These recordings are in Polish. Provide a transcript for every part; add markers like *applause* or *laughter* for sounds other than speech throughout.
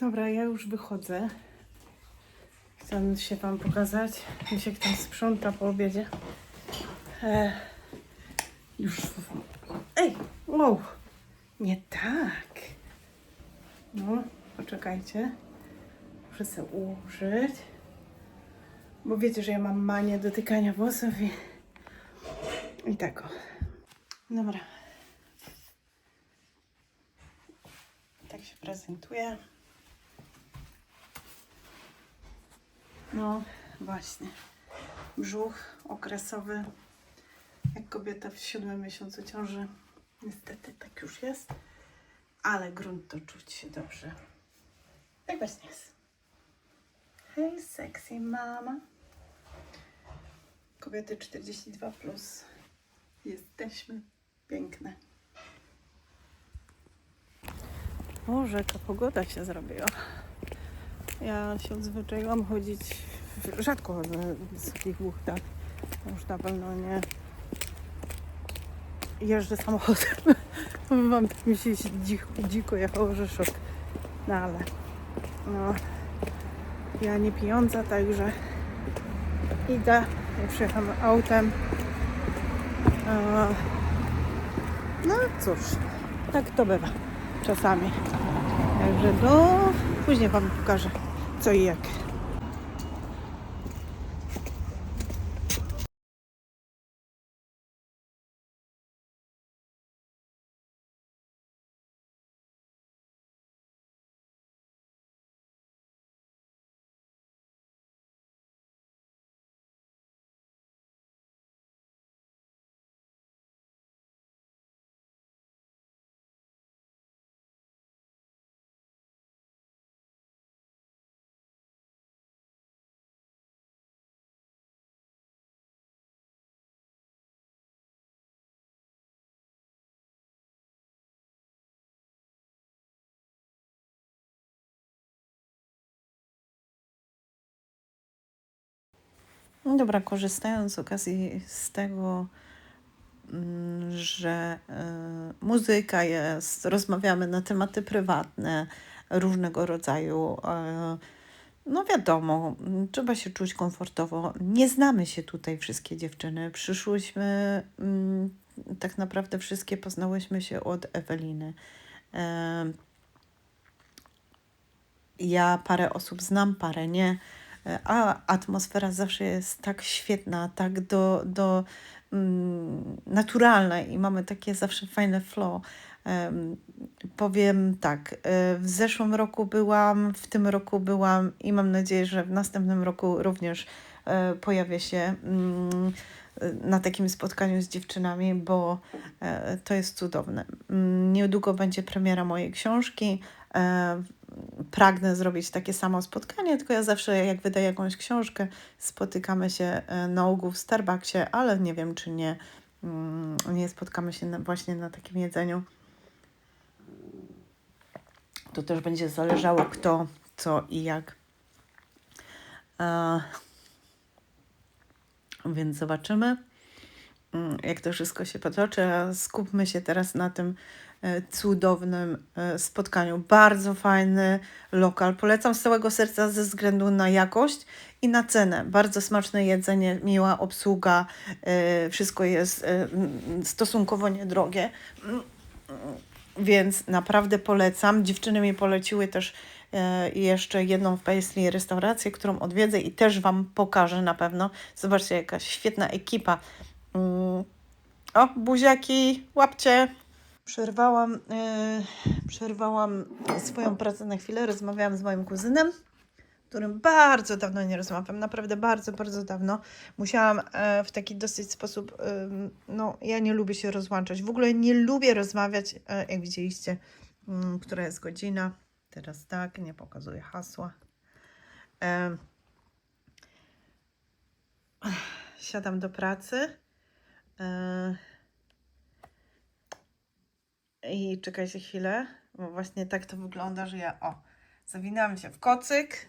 Dobra, ja już wychodzę. Chcę się Wam pokazać. Misiek tam sprząta po obiedzie. E, już. Ej, wow. Nie tak. No, poczekajcie. Muszę sobie ułożyć. Bo wiecie, że ja mam manię dotykania włosów i, i tak o. Dobra. Tak się prezentuje. No właśnie. Brzuch okresowy. Jak kobieta w siódmym miesiącu ciąży. Niestety tak już jest. Ale grunt to czuć się dobrze. Tak właśnie jest. Hej, sexy mama. Kobiety 42 plus. Jesteśmy piękne. Boże, jaka pogoda się zrobiła. Ja się odzwyczaiłam chodzić, rzadko chodzę w wysokich buchtach. Już na pewno nie jeżdżę samochodem. *laughs* Mam tak mi się dziko, dziko jechało, że szok. No ale no, ja nie pijąca, także idę. Ja przyjechałam autem. No cóż, tak to bywa czasami. Także do... Później Wam pokażę i jak. No dobra, korzystając z okazji z tego, mm, że y, muzyka jest, rozmawiamy na tematy prywatne, różnego rodzaju. y, No wiadomo, trzeba się czuć komfortowo. Nie znamy się tutaj wszystkie dziewczyny. Przyszłyśmy, mm, tak naprawdę wszystkie poznałyśmy się od Eweliny. Em, Ja parę osób znam, parę nie. E, A atmosfera zawsze jest tak świetna, tak do, do mm, naturalna i mamy takie zawsze fajne flow. Em, powiem tak, e, w zeszłym roku byłam, w tym roku byłam i mam nadzieję, że w następnym roku również e, pojawię się mm, na takim spotkaniu z dziewczynami, bo e, to jest cudowne. Mm, Niedługo będzie premiera mojej książki. Pragnę zrobić takie samo spotkanie, tylko ja zawsze jak wydaję jakąś książkę, spotykamy się e, na ogół w Starbucksie, ale nie wiem, czy nie, mm, nie spotkamy się na, właśnie na takim jedzeniu. To też będzie zależało kto, co i jak. E, więc zobaczymy, mm, jak to wszystko się potoczy. Skupmy się teraz na tym cudownym e, spotkaniu. Bardzo fajny lokal. Polecam z całego serca ze względu na jakość i na cenę. Bardzo smaczne jedzenie, miła obsługa. e, Wszystko jest e, mm, stosunkowo niedrogie. Więc naprawdę polecam. Dziewczyny mi poleciły też e, jeszcze jedną w Paisley restaurację, którą odwiedzę i też Wam pokażę na pewno. Zobaczcie, jaka świetna ekipa. Mm. O, buziaki, łapcie. Przerwałam, yy, przerwałam swoją pracę na chwilę, rozmawiałam z moim kuzynem, którym bardzo dawno nie rozmawiam, naprawdę bardzo, bardzo dawno. Musiałam e, w taki dosyć sposób, ym, no ja nie lubię się rozłączać, w ogóle nie lubię rozmawiać, e, jak widzieliście, mm, która jest godzina. Teraz tak, nie pokazuję hasła. Em, siadam do pracy. E, I czekajcie chwilę, bo właśnie tak to wygląda, że ja o, zawinęłam się w kocyk,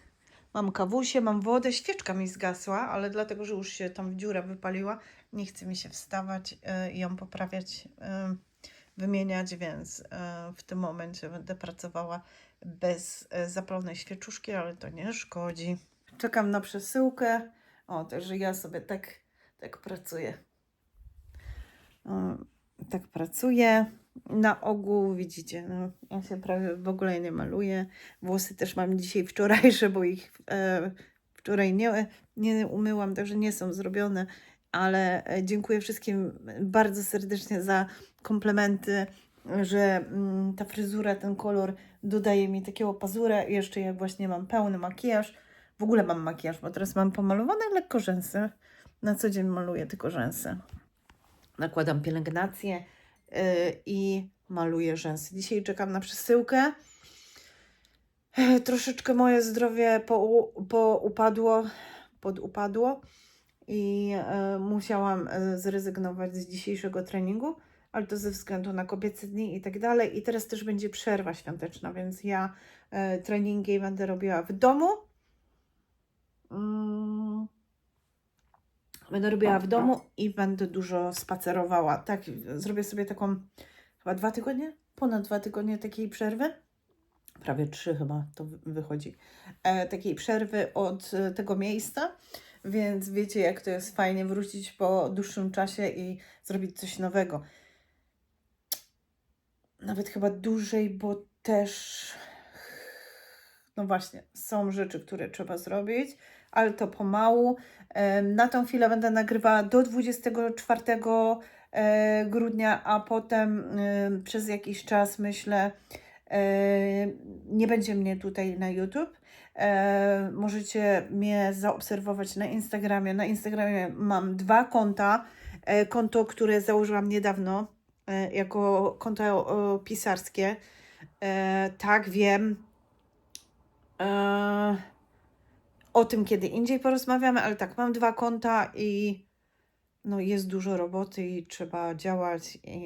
mam kawusię, mam wodę, świeczka mi zgasła, ale dlatego, że już się tam dziura wypaliła, nie chce mi się wstawać y, i ją poprawiać, y, wymieniać, więc y, w tym momencie będę pracowała bez zapalonej świeczuszki, ale to nie szkodzi. Czekam na przesyłkę. O, także ja sobie tak, tak pracuję. Tak pracuję. Na ogół widzicie, no, ja się prawie w ogóle nie maluję. Włosy też mam dzisiaj wczorajsze, bo ich e, wczoraj nie, nie umyłam, także nie są zrobione. Ale e, dziękuję wszystkim bardzo serdecznie za komplementy, że mm, ta fryzura, ten kolor dodaje mi takiego pazura. Jeszcze jak właśnie mam pełny makijaż, w ogóle mam makijaż, bo teraz mam pomalowane lekko rzęsy. Na co dzień maluję tylko rzęsy. Nakładam pielęgnację i maluję rzęsy. Dzisiaj czekam na przesyłkę. E, Troszeczkę moje zdrowie pou- poupadło, podupadło i e, musiałam e, zrezygnować z dzisiejszego treningu, ale to ze względu na kobiece dni i tak dalej. I teraz też będzie przerwa świąteczna, więc ja treningi będę robiła w domu. Mm. Będę robiła w domu i będę dużo spacerowała. Tak, zrobię sobie taką chyba dwa tygodnie, ponad dwa tygodnie takiej przerwy. Prawie trzy chyba to wy- wychodzi. E, takiej przerwy od e, tego miejsca, więc wiecie, jak to jest fajnie wrócić po dłuższym czasie i zrobić coś nowego. Nawet chyba dłużej, bo też. No właśnie, są rzeczy, które trzeba zrobić, ale to pomału. Na tą chwilę będę nagrywała do 24 e, grudnia, a potem em, przez jakiś czas myślę, e, nie będzie mnie tutaj na YouTube. E, Możecie mnie zaobserwować na Instagramie. Na Instagramie mam dwa konta. Konto, które założyłam niedawno jako konto pisarskie. Tak, wiem. O tym kiedy indziej porozmawiamy, ale tak, mam dwa konta i no jest dużo roboty i trzeba działać i,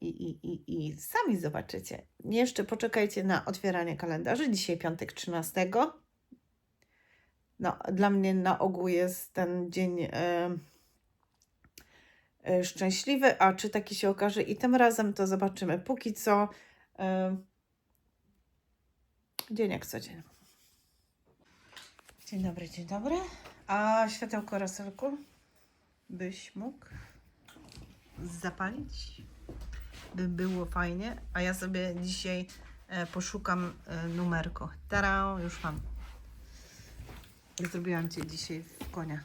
i, i, i, i sami zobaczycie. Jeszcze poczekajcie na otwieranie kalendarzy. Dzisiaj piątek 13. No, dla mnie na ogół jest ten dzień e, e, szczęśliwy, a czy taki się okaże i tym razem to zobaczymy. Póki co e, dzień jak co dzień. Dzień dobry, dzień dobry. A światełko raselku byś mógł zapalić? By było fajnie. A ja sobie dzisiaj e, poszukam e, numerko. Tara, już mam. Zrobiłam cię dzisiaj w konia.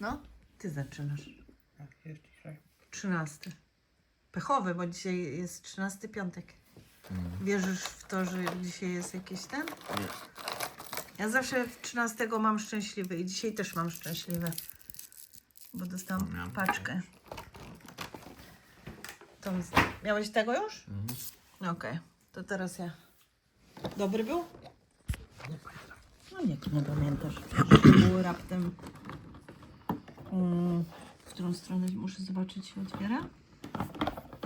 No, ty zaczynasz. Tak. 13. Pechowy, bo dzisiaj jest 13 piątek. Wierzysz w to, że dzisiaj jest jakiś ten? Ja zawsze w 13 mam szczęśliwy i dzisiaj też mam szczęśliwy. Bo dostałam Miałam paczkę. To miałeś tego już? Okej, to teraz ja. Dobry był? Nie pamiętam. No jak nie pamiętasz? Było raptem. Mm, w którą stronę muszę zobaczyć się otwiera?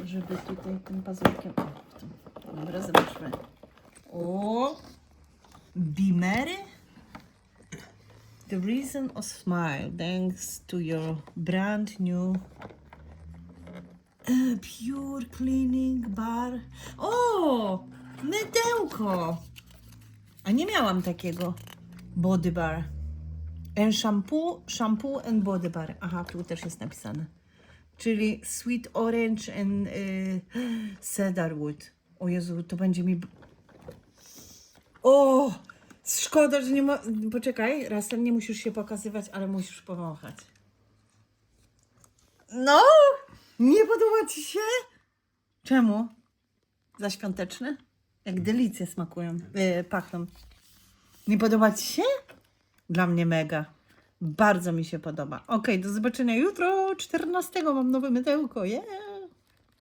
Żeby tutaj tym pazurkiem. O, w tym. Dobra, zobaczmy. O! Beamery? The reason of smile thanks to your brand new uh, pure cleaning bar. O! Mydełko! A nie miałam takiego. Body bar. And shampoo, shampoo and body bar. Aha, tu też jest napisane. Czyli sweet orange and *gasps* y, cedarwood. O Jezu, to będzie mi... O! Szkoda, że nie ma... Poczekaj, razem nie musisz się pokazywać, ale musisz powąchać. No! Nie podoba ci się? Czemu? Za świąteczne? Jak delicje smakują, y, pachną. Nie podoba Ci się? Dla mnie mega. Bardzo mi się podoba. Okej, do zobaczenia jutro. 14 mam nowe mydełko. Yeah.